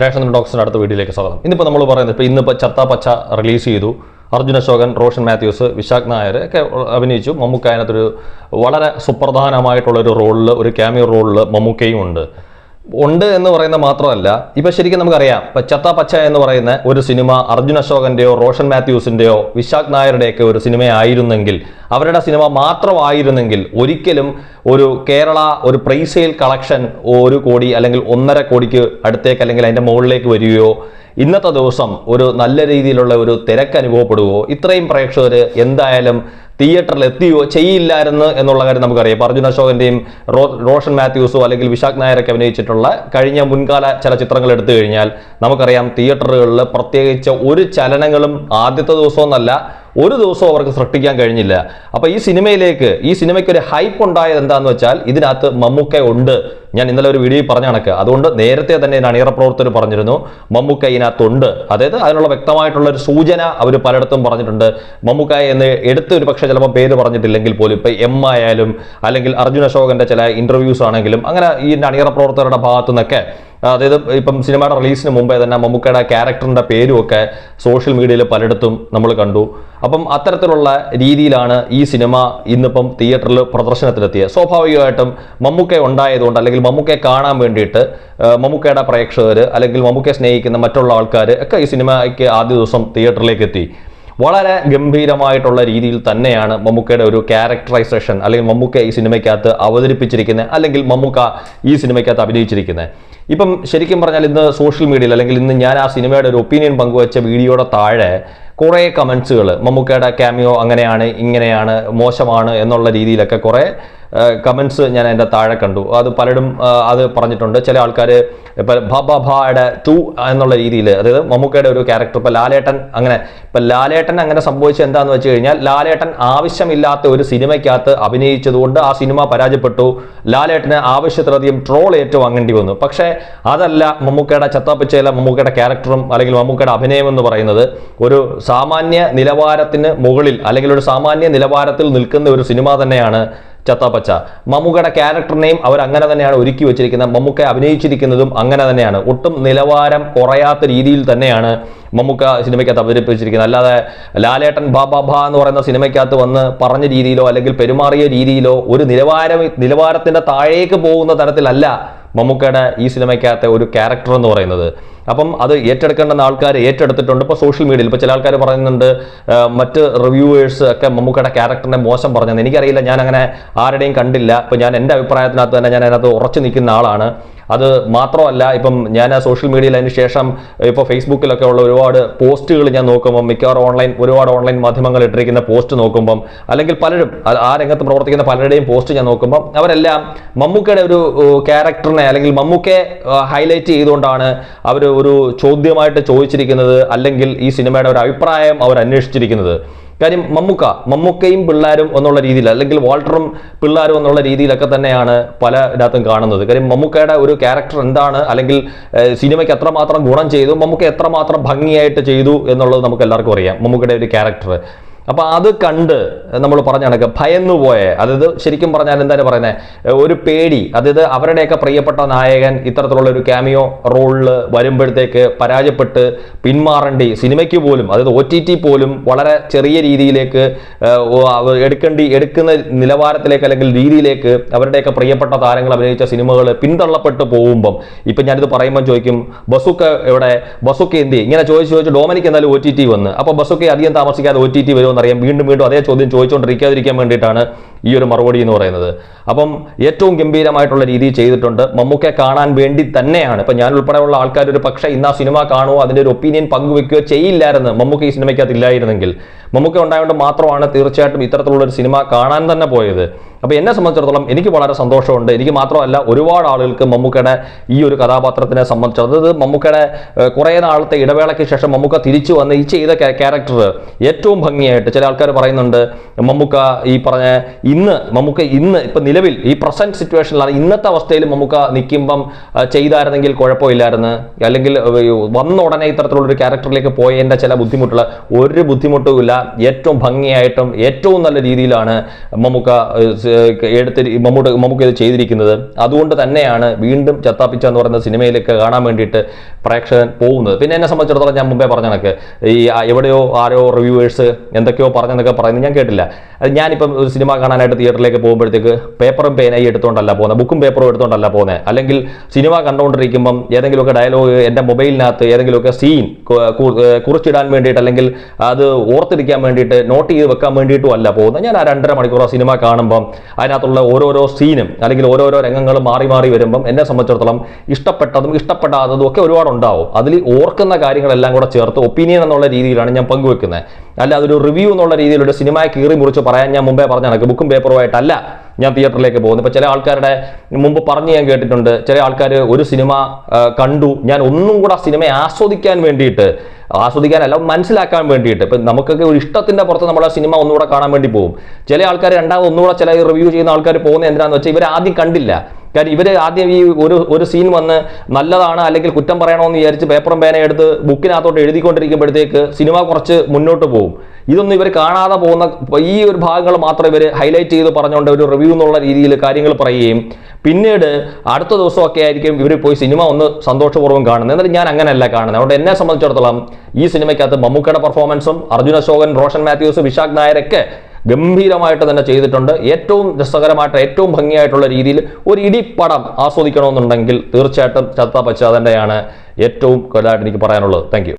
Ration ഡോക്സിന്റെ അടുത്ത വീഡിയോയിലേക്ക് സ്വാഗതം. ഇന്നിപ്പോൾ നമ്മൾ പറയുന്നത് ഇപ്പോൾ ഇന്നിപ്പോൾ ചത്ത പച്ച റിലീസ് ചെയ്തു. അർജുന അശോകൻ റോഷൻ മാത്യൂസ് വിശാഖ് നായർ ഒക്കെ അഭിനയിച്ചു. മമ്മൂക്ക അതിനകത്തൊരു വളരെ സുപ്രധാനമായിട്ടുള്ളൊരു റോളിൽ ഒരു ക്യാമിയോ റോളിൽ മമ്മൂക്കയും ഉണ്ട്. ഉണ്ട് എന്ന് പറയുന്ന മാത്രമല്ല ഇപ്പൊ ശരിക്കും നമുക്കറിയാം ഇപ്പൊ ചത്ത പച്ച എന്ന് പറയുന്ന ഒരു സിനിമ അർജുൻ അശോകന്റെയോ റോഷൻ മാത്യൂസിന്റെയോ വിശാഖ് നായരുടെയൊക്കെ ഒരു സിനിമയായിരുന്നെങ്കിൽ അവരുടെ സിനിമ മാത്രമായിരുന്നെങ്കിൽ ഒരിക്കലും ഒരു കേരള ഒരു പ്രൈസെയിൽ കളക്ഷൻ ഒരു കോടി അല്ലെങ്കിൽ ഒന്നര കോടിക്ക് അടുത്തേക്ക് അല്ലെങ്കിൽ അതിന്റെ മുകളിലേക്ക് വരികയോ ഇന്നത്തെ ദിവസം ഒരു നല്ല രീതിയിലുള്ള ഒരു തിരക്ക് അനുഭവപ്പെടുകയോ ഇത്രയും പ്രേക്ഷകർ എന്തായാലും തിയേറ്ററിൽ എത്തിയോ ചെയ്യില്ലായിരുന്നു എന്നുള്ള കാര്യം നമുക്കറിയാം. അർജുൻ അശോകന്റെയും റോഷൻ മാത്യൂസോ അല്ലെങ്കിൽ വിശാഖ് നായരൊക്കെ അഭിനയിച്ചിട്ടുള്ള കഴിഞ്ഞ മുൻകാല ചില ചിത്രങ്ങൾ എടുത്തു കഴിഞ്ഞാൽ നമുക്കറിയാം തിയേറ്ററുകളിൽ പ്രത്യേകിച്ച് ഒരു ചലനങ്ങളും ആദ്യത്തെ ദിവസമൊന്നല്ല ഒരു ദിവസവും അവർക്ക് സൃഷ്ടിക്കാൻ കഴിഞ്ഞില്ല. അപ്പൊ ഈ സിനിമയിലേക്ക് ഈ സിനിമയ്ക്ക് ഒരു ഹൈപ്പ് ഉണ്ടായത് എന്താന്ന് വെച്ചാൽ ഇതിനകത്ത് മമ്മൂക്ക ഉണ്ട്. ഞാൻ ഇന്നലെ ഒരു വീഡിയോയിൽ പറഞ്ഞ കണക്ക്. അതുകൊണ്ട് നേരത്തെ തന്നെ അണിയറ പ്രവർത്തകർ പറഞ്ഞിരുന്നു മമ്മൂക്ക ഇതിനകത്തുണ്ട് അതായത് അതിനുള്ള വ്യക്തമായിട്ടുള്ള ഒരു സൂചന അവർ പലയിടത്തും പറഞ്ഞിട്ടുണ്ട്. മമ്മൂക്ക എന്ന് എടുത്ത് ഒരു പക്ഷേ ചിലപ്പോൾ പേര് പറഞ്ഞിട്ടില്ലെങ്കിൽ പോലും ഇപ്പം എം ആയാലും അല്ലെങ്കിൽ അർജുൻ അശോകന്റെ ചില ഇന്റർവ്യൂസ് ആണെങ്കിലും അങ്ങനെ ഈ അണിയറ പ്രവർത്തകരുടെ ഭാഗത്തു നിന്നൊക്കെ അതായത് ഇപ്പം സിനിമയുടെ റിലീസിന് മുമ്പേ തന്നെ മമ്മൂക്കയുടെ ക്യാരക്ടറിന്റെ പേരുമൊക്കെ സോഷ്യൽ മീഡിയയിൽ പലയിടത്തും നമ്മൾ കണ്ടു. അപ്പം അത്തരത്തിലുള്ള രീതിയിലാണ് ഈ സിനിമ ഇന്നിപ്പം തിയേറ്ററിൽ പ്രദർശനത്തിലെത്തിയത് സ്വാഭാവികമായിട്ടും മമ്മൂക്ക ഉണ്ടായതുകൊണ്ട് അല്ലെങ്കിൽ മമ്മൂക്കയെ കാണാൻ വേണ്ടിയിട്ട് മമ്മൂക്കയുടെ പ്രേക്ഷകർ അല്ലെങ്കിൽ മമ്മൂക്കയെ സ്നേഹിക്കുന്ന മറ്റുള്ള ആൾക്കാർ ഒക്കെ ഈ സിനിമയ്ക്ക് ആദ്യ ദിവസം തിയേറ്ററിലേക്ക് എത്തി. വളരെ ഗംഭീരമായിട്ടുള്ള രീതിയിൽ തന്നെയാണ് മമ്മൂക്കയുടെ ഒരു ക്യാരക്ടറൈസേഷൻ അല്ലെങ്കിൽ മമ്മൂക്ക ഈ സിനിമയ്ക്കകത്ത് അവതരിപ്പിച്ചിരിക്കുന്നത് അല്ലെങ്കിൽ മമ്മൂക്ക ഈ സിനിമയ്ക്കകത്ത് അഭിനയിച്ചിരിക്കുന്നത് ഇപ്പം ശരിക്കും പറഞ്ഞാൽ ഇന്ന് സോഷ്യൽ മീഡിയയിൽ അല്ലെങ്കിൽ ഇന്ന് ഞാൻ ആ സിനിമയുടെ ഒരു ഒപ്പീനിയൻ പങ്കുവച്ച വീഡിയോയുടെ താഴെ കുറേ കമൻസുകൾ മമ്മൂക്കയുടെ ക്യാമിയോ അങ്ങനെയാണ് ഇങ്ങനെയാണ് മോശമാണ് എന്നുള്ള രീതിയിലൊക്കെ കുറേ കമൻസ് ഞാൻ അതിന്റെ താഴെ കണ്ടു. അത് പലരും അത് പറഞ്ഞിട്ടുണ്ട്. ചില ആൾക്കാർ ഇപ്പം ഭയുടെ തു എന്നുള്ള രീതിയിൽ അതായത് മമ്മൂക്കയുടെ ഒരു ക്യാരക്ടർ ഇപ്പം ലാലേട്ടൻ അങ്ങനെ ഇപ്പം ലാലേട്ടൻ അങ്ങനെ സംഭവിച്ചത് എന്താണെന്ന് വെച്ച് കഴിഞ്ഞാൽ ലാലേട്ടൻ ആവശ്യമില്ലാത്ത ഒരു സിനിമയ്ക്കകത്ത് അഭിനയിച്ചതുകൊണ്ട് ആ സിനിമ പരാജയപ്പെട്ടു. ലാലേട്ടന് ആവശ്യത്തിലധികം ട്രോൾ ഏറ്റുവാങ്ങേണ്ടി വന്നു. പക്ഷേ അതല്ല മമ്മൂക്കയുടെ ചത്താപ്പച്ചയിലെ മമ്മൂക്കയുടെ ക്യാരക്ടറും അല്ലെങ്കിൽ മമ്മൂക്കയുടെ അഭിനയം എന്ന് പറയുന്നത് ഒരു സാമാന്യ നിലവാരത്തിന് മുകളിൽ അല്ലെങ്കിൽ ഒരു സാമാന്യ നിലവാരത്തിൽ നിൽക്കുന്ന ഒരു സിനിമ തന്നെയാണ് ചത്താപ്പച്ച. മമ്മൂക്കയുടെ ക്യാരക്ടറിനെയും അവർ അങ്ങനെ തന്നെയാണ് ഒരുക്കി വെച്ചിരിക്കുന്നത്. മമ്മൂക്ക അഭിനയിച്ചിരിക്കുന്നതും അങ്ങനെ തന്നെയാണ്. ഒട്ടും നിലവാരം കുറയാത്ത രീതിയിൽ തന്നെയാണ് മമ്മൂക്ക സിനിമയ്ക്കകത്ത് അവതരിപ്പിച്ചിരിക്കുന്നത്. അല്ലാതെ ലാലേട്ടൻ ബാ ബാ ബാ എന്ന് പറയുന്ന സിനിമയ്ക്കകത്ത് വന്ന് പറഞ്ഞ രീതിയിലോ അല്ലെങ്കിൽ പെരുമാറിയ രീതിയിലോ ഒരു നിലവാരം നിലവാരത്തിന്റെ താഴേക്ക് പോകുന്ന തരത്തിലല്ല മമ്മൂക്കയുടെ ഈ സിനിമയ്ക്കകത്തെ ഒരു ക്യാരക്ടർ എന്ന് പറയുന്നത്. അപ്പം അത് ഏറ്റെടുക്കേണ്ടുന്ന ആൾക്കാർ ഏറ്റെടുത്തിട്ടുണ്ട്. ഇപ്പോൾ സോഷ്യൽ മീഡിയയിൽ ഇപ്പോൾ ചില ആൾക്കാർ പറയുന്നുണ്ട് മറ്റ് റിവ്യൂവേഴ്സ് ഒക്കെ മമ്മൂക്കയുടെ ക്യാരക്ടറിനെ മോശം പറഞ്ഞത് എനിക്കറിയില്ല ഞാൻ അങ്ങനെ ആരുടെയും കണ്ടില്ല. അപ്പോൾ ഞാൻ എന്റെ അഭിപ്രായത്തിനകത്ത് തന്നെ ഞാൻ അതിനകത്ത് ഉറച്ചു നിൽക്കുന്ന ആളാണ്. അത് മാത്രമല്ല ഇപ്പം ഞാൻ ആ സോഷ്യൽ മീഡിയയിൽ അതിന് ശേഷം ഇപ്പോൾ ഫേസ്ബുക്കിലൊക്കെ ഉള്ള ഒരുപാട് പോസ്റ്റുകൾ ഞാൻ നോക്കുമ്പം മിക്കവാറും ഓൺലൈൻ ഒരുപാട് ഓൺലൈൻ മാധ്യമങ്ങൾ ഇട്ടിരിക്കുന്ന പോസ്റ്റ് നോക്കുമ്പം അല്ലെങ്കിൽ പലരും ആ- രംഗത്ത് പ്രവർത്തിക്കുന്ന പലരുടെയും പോസ്റ്റ് ഞാൻ നോക്കുമ്പം അവരെല്ലാം മമ്മൂക്കയുടെ ഒരു ക്യാരക്ടറിനെ അല്ലെങ്കിൽ മമ്മൂക്കയെ ഹൈലൈറ്റ് ചെയ്തുകൊണ്ടാണ് അവർ ഒരു ചോദ്യമായിട്ട് ചോദിച്ചിരിക്കുന്നത് അല്ലെങ്കിൽ ഈ സിനിമയുടെ ഒരു അഭിപ്രായം അവർ അന്വേഷിച്ചിരിക്കുന്നത് കാര്യം മമ്മൂക്ക മമ്മൂക്കയും പിള്ളേരും എന്നുള്ള രീതിയിൽ അല്ലെങ്കിൽ വാൾട്ടറും പിള്ളേരും എന്നുള്ള രീതിയിലൊക്കെ തന്നെയാണ് പല ഇതിനകത്തും കാണുന്നത്. കാര്യം മമ്മൂക്കയുടെ ഒരു ക്യാരക്ടർ എന്താണ്? അല്ലെങ്കിൽ സിനിമയ്ക്ക് എത്രമാത്രം ഗുണം ചെയ്തു? മമ്മൂക്ക എത്രമാത്രം ഭംഗിയായിട്ട് ചെയ്തു എന്നുള്ളത് നമുക്ക് എല്ലാവർക്കും അറിയാം. മമ്മൂക്കയുടെ ഒരു ക്യാരക്ടർ. അപ്പൊ അത് കണ്ട് നമ്മൾ പറഞ്ഞ കണക്ക് ഭയന്നു പോയ. അതായത് ശരിക്കും പറഞ്ഞാൽ എന്താണ് പറയുന്നത് ഒരു പേടി അതായത് അവരുടെയൊക്കെ പ്രിയപ്പെട്ട നായകൻ ഇത്തരത്തിലുള്ള ഒരു ക്യാമിയോ റോളിൽ വരുമ്പോഴത്തേക്ക് പരാജയപ്പെട്ട് പിന്മാറേണ്ടി സിനിമയ്ക്ക് പോലും അതായത് ഒ ടി ടി പോലും വളരെ ചെറിയ രീതിയിലേക്ക് എടുക്കേണ്ടി എടുക്കുന്ന നിലവാരത്തിലേക്ക് അല്ലെങ്കിൽ രീതിയിലേക്ക് അവരുടെയൊക്കെ പ്രിയപ്പെട്ട താരങ്ങൾ അഭിനയിച്ച സിനിമകൾ പിന്തള്ളപ്പെട്ട് പോകുമ്പം ഇപ്പം ഞാനിത് പറയുമ്പോൾ ചോദിക്കും ബസുക്ക എവിടെ? ബസുക്ക എന്തി ഇങ്ങനെ ചോദിച്ച് ചോദിച്ച് ഡോമനിക്ക് എന്തായാലും ഒ ടി ടി വന്ന്. അപ്പോൾ ബസുക്ക അധികം താമസിക്കാതെ ഒ ടി ടി വരുമെന്നറിയാം വീണ്ടും വീണ്ടും അതേ ചോദ്യം ചോദിച്ചുകൊണ്ടിരിക്കാതിരിക്കാൻ വേണ്ടിയിട്ടാണ് ഈ ഒരു മറുപടി എന്ന് പറയുന്നത്. അപ്പം ഏറ്റവും ഗംഭീരമായിട്ടുള്ള രീതിയിൽ ചെയ്തിട്ടുണ്ട്. മമ്മൂക്കെ കാണാൻ വേണ്ടി തന്നെയാണ്. ഇപ്പം ഞാൻ ഉൾപ്പെടെയുള്ള ആൾക്കാർ ഒരു പക്ഷേ ഇന്ന് ആ സിനിമ കാണുമോ അതിന്റെ ഒരു ഒപ്പീനിയൻ പങ്കുവെക്കുകയോ ചെയ്യില്ലായിരുന്നു. മമ്മൂക്ക ഈ സിനിമയ്ക്കകത്ത് ഇല്ലായിരുന്നെങ്കിൽ. മമ്മൂക്ക ഉണ്ടായതുകൊണ്ട് മാത്രമാണ് തീർച്ചയായിട്ടും ഇത്തരത്തിലുള്ള ഒരു സിനിമ കാണാൻ തന്നെ പോയത്. അപ്പോൾ എന്നെ സംബന്ധിച്ചിടത്തോളം എനിക്ക് വളരെ സന്തോഷമുണ്ട്. എനിക്ക് മാത്രമല്ല ഒരുപാട് ആളുകൾക്ക് മമ്മൂക്കയുടെ ഈ ഒരു കഥാപാത്രത്തിനെ സംബന്ധിച്ച് അതായത് മമ്മൂക്കയുടെ കുറേ നാളത്തെ ഇടവേളയ്ക്ക് ശേഷം മമ്മൂക്ക തിരിച്ചു വന്ന് ഈ ചെയ്ത ക്യാരക്ടർ ഏറ്റവും ഭംഗിയായിട്ട് ചില ആൾക്കാർ പറയുന്നുണ്ട് മമ്മൂക്ക ഈ പറഞ്ഞ ഇന്ന് നമുക്ക് ഇന്ന് ഇപ്പം നിലവിൽ ഈ പ്രസന്റ് സിറ്റുവേഷനിലാണ് ഇന്നത്തെ അവസ്ഥയിൽ നമുക്ക് നിൽക്കുമ്പം ചെയ്തായിരുന്നെങ്കിൽ കുഴപ്പമില്ലായിരുന്നു. അല്ലെങ്കിൽ വന്ന ഉടനെ ഇത്തരത്തിലുള്ളൊരു ക്യാരക്ടറിലേക്ക് പോയതിന്റെ ചില ബുദ്ധിമുട്ടുള്ള ഒരു ബുദ്ധിമുട്ടും ഇല്ല. ഏറ്റവും ഭംഗിയായിട്ടും ഏറ്റവും നല്ല രീതിയിലാണ് മമ്മൂക്ക എടുത്ത് മമ്മൂട്ട് മമ്മൂക്ക ഇത് ചെയ്തിരിക്കുന്നത്. അതുകൊണ്ട് തന്നെയാണ് വീണ്ടും ചത്താപ്പിച്ച എന്ന് പറയുന്ന സിനിമയിലേക്ക് കാണാൻ വേണ്ടിയിട്ട് പ്രേക്ഷകൻ പോകുന്നത്. പിന്നെ എന്നെ സംബന്ധിച്ചിടത്തോളം ഞാൻ മുമ്പേ പറഞ്ഞ കണക്ക്. ഈ എവിടെയോ ആരോ റിവ്യൂവേഴ്സ് എന്തൊക്കെയോ പറഞ്ഞെന്നൊക്കെ പറയുന്നത് ഞാൻ കേട്ടില്ല. ഞാനിപ്പം ഒരു സിനിമ കാണാനായിട്ട് തിയേറ്ററിലേക്ക് പോകുമ്പോഴത്തേക്ക് പേപ്പറും പേനയും എടുത്തുകൊണ്ടല്ല പോകുന്നത് ബുക്കും പേപ്പറും എടുത്തുകൊണ്ടല്ല പോകുന്നത് അല്ലെങ്കിൽ സിനിമ കണ്ടുകൊണ്ടിരിക്കുമ്പം ഏതെങ്കിലുമൊക്കെ ഡയലോഗ് എന്റെ മൊബൈലിനകത്ത് ഏതെങ്കിലുമൊക്കെ സീൻ കുറിച്ചിടാൻ വേണ്ടിയിട്ട് അല്ലെങ്കിൽ അത് ഓർത്തിരിക്കാൻ വേണ്ടിയിട്ട് നോട്ട് ചെയ്ത് വെക്കാൻ വേണ്ടിയിട്ടും അല്ല പോകുന്നത് ഞാൻ ആ രണ്ടര മണിക്കൂർ സിനിമ കാണുമ്പം അതിനകത്തുള്ള ഓരോരോ സീനും അല്ലെങ്കിൽ ഓരോരോ രംഗങ്ങളും മാറി മാറി വരുമ്പം എന്നെ സംബന്ധിച്ചിടത്തോളം ഇഷ്ടപ്പെട്ടതും ഇഷ്ടപ്പെടാത്തതും ഒക്കെ ഒരുപാടുണ്ടാവും. അതിൽ ഓർക്കുന്ന കാര്യങ്ങളെല്ലാം കൂടെ ചേർത്ത് ഒപ്പീനിയൻ എന്നുള്ള രീതിയിലാണ് ഞാൻ പങ്കുവെക്കുന്നത് അല്ല അതൊരു റിവ്യൂ എന്നുള്ള രീതിയിൽ ഒരു സിനിമയെ കീറി മുറിച്ച് പറയാൻ ഞാൻ മുമ്പേ പറഞ്ഞ കണക്ക്. ബുക്കും പേപ്പറുമായിട്ടല്ല ഞാൻ തിയേറ്ററിലേക്ക് പോകുന്നത്. ഇപ്പോൾ ചില ആൾക്കാരുടെ മുമ്പ് പറഞ്ഞ് ഞാൻ കേട്ടിട്ടുണ്ട് ചില ആൾക്കാർ ഒരു സിനിമ കണ്ടു. ഞാൻ ഒന്നും കൂടെ സിനിമയെ ആസ്വദിക്കാൻ വേണ്ടിയിട്ട് ആസ്വദിക്കാനല്ല മനസ്സിലാക്കാൻ വേണ്ടിയിട്ട്. ഇപ്പം നമുക്കൊക്കെ ഒരു ഇഷ്ടത്തിന്റെ പുറത്ത് നമ്മൾ ആ സിനിമ ഒന്നുകൂടെ കാണാൻ വേണ്ടി പോകും. ചില ആൾക്കാർ രണ്ടാമത് ഒന്നുകൂടെ ചില റിവ്യൂ ചെയ്യുന്ന ആൾക്കാർ പോകുന്നത് എന്തിനാണെന്ന് വെച്ചാൽ ഇവർ ആദ്യം കണ്ടില്ല. കാര്യം ഇവർ ആദ്യം ഈ ഒരു ഒരു സീൻ വന്ന് നല്ലതാണ് അല്ലെങ്കിൽ കുറ്റം പറയണമെന്ന് വിചാരിച്ച് പേപ്പറും പേന എടുത്ത് ബുക്കിനകത്തോട്ട് എഴുതിക്കൊണ്ടിരിക്കുമ്പോഴത്തേക്ക് സിനിമ കുറച്ച് മുന്നോട്ട് പോകും ഇതൊന്നും ഇവർ കാണാതെ പോകുന്ന ഈ ഒരു ഭാഗങ്ങൾ മാത്രം ഇവർ ഹൈലൈറ്റ് ചെയ്ത് പറഞ്ഞുകൊണ്ട് ഒരു റിവ്യൂ എന്നുള്ള രീതിയിൽ കാര്യങ്ങൾ പറയുകയും പിന്നീട് അടുത്ത ദിവസമൊക്കെ ആയിരിക്കും ഇവർ പോയി സിനിമ ഒന്ന് സന്തോഷപൂർവം കാണുന്നത്. എന്നാലും ഞാൻ അങ്ങനെയല്ല കാണുന്നത്. അതുകൊണ്ട് എന്നെ സംബന്ധിച്ചിടത്തോളം ഈ സിനിമയ്ക്കകത്ത് മമ്മൂക്കയുടെ പെർഫോമൻസും അർജുന അശോകൻ റോഷൻ മാത്യൂസ് വിശാഖ് നായരൊക്കെ ഗംഭീരമായിട്ട് തന്നെ ചെയ്തിട്ടുണ്ട്. ഏറ്റവും രസകരമായിട്ട് ഏറ്റവും ഭംഗിയായിട്ടുള്ള രീതിയിൽ ഒരു ഇടിപ്പടം ആസ്വദിക്കണമെന്നുണ്ടെങ്കിൽ തീർച്ചയായിട്ടും ചത്ത പച്ച തന്നെയാണ് ഏറ്റവും കൂടുതലായിട്ട് എനിക്ക് പറയാനുള്ളത്. താങ്ക്